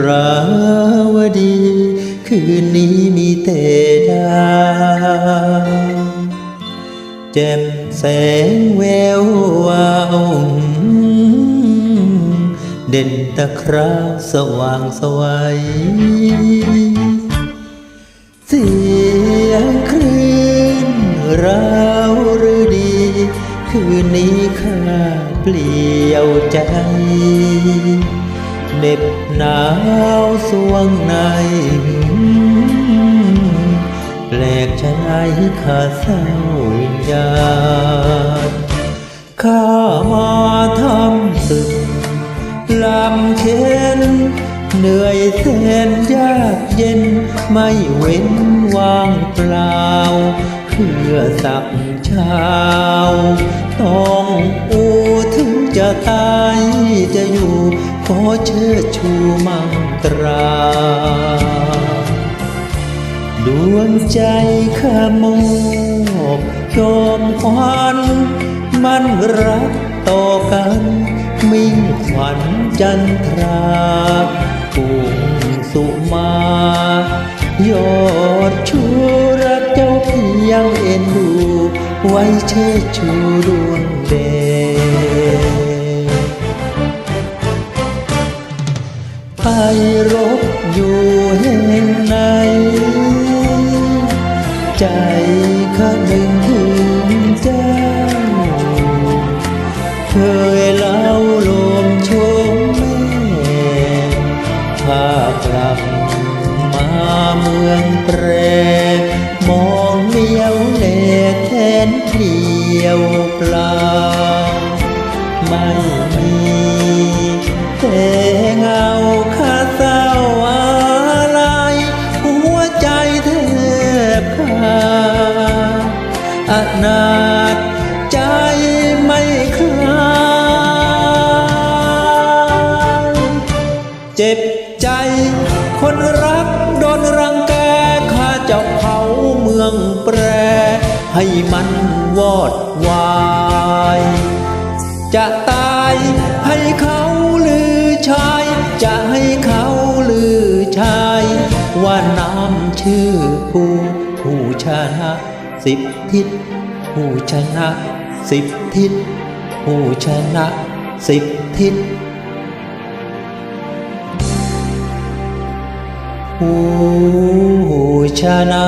ราวดี คืนนี้มีเตดาแจ่มแสงแวววาวเด่นตะคราสว่างสวัยเสียงคลื่นราวรือดี คืนนี้ข้าเปลี่ยวใจ เหน็บหนาวสวงใน แปลกชะไหนข้าเศร้าวิญญาณข้ามาทำศึกลำเค็นเหนื่อยแสนยากเย็นไม่เว้นว่างเปล่า เพื่อสักเช้า ต้องอูถึงจะตายจะอยู่ อเชิดชูมังตราดวงใจข้ามอบยอมควันมันรักต่อกัน มิ่งขวัญจันทราปุ่งสุมา ยอดชูรักเจ้าเพียงเอ็นดู ไว้เชิดชูดวงเดช รบอยู่แห่งไหน ใจข้านึงถึงเจ้า เคยเล่าลมชมแม่พากลับมาเมืองแปร มองเมียวแหลกแทนเปลี่ยวเปล่า ไม่มีแต่เงา อนาถใจไม่คลายเจ็บใจคนรักโดนรังแกข้าเจ้าเผาเมืองแปร ให้มันวอดวาย จะตายให้เขาลือชาย จะให้เขาลือชาย ว่าน้ำชื่อผู้ผู้ชนะ สิบทิศผู้ชนะสิบทิศผู้ชนะสิบทิศผู้ชนะ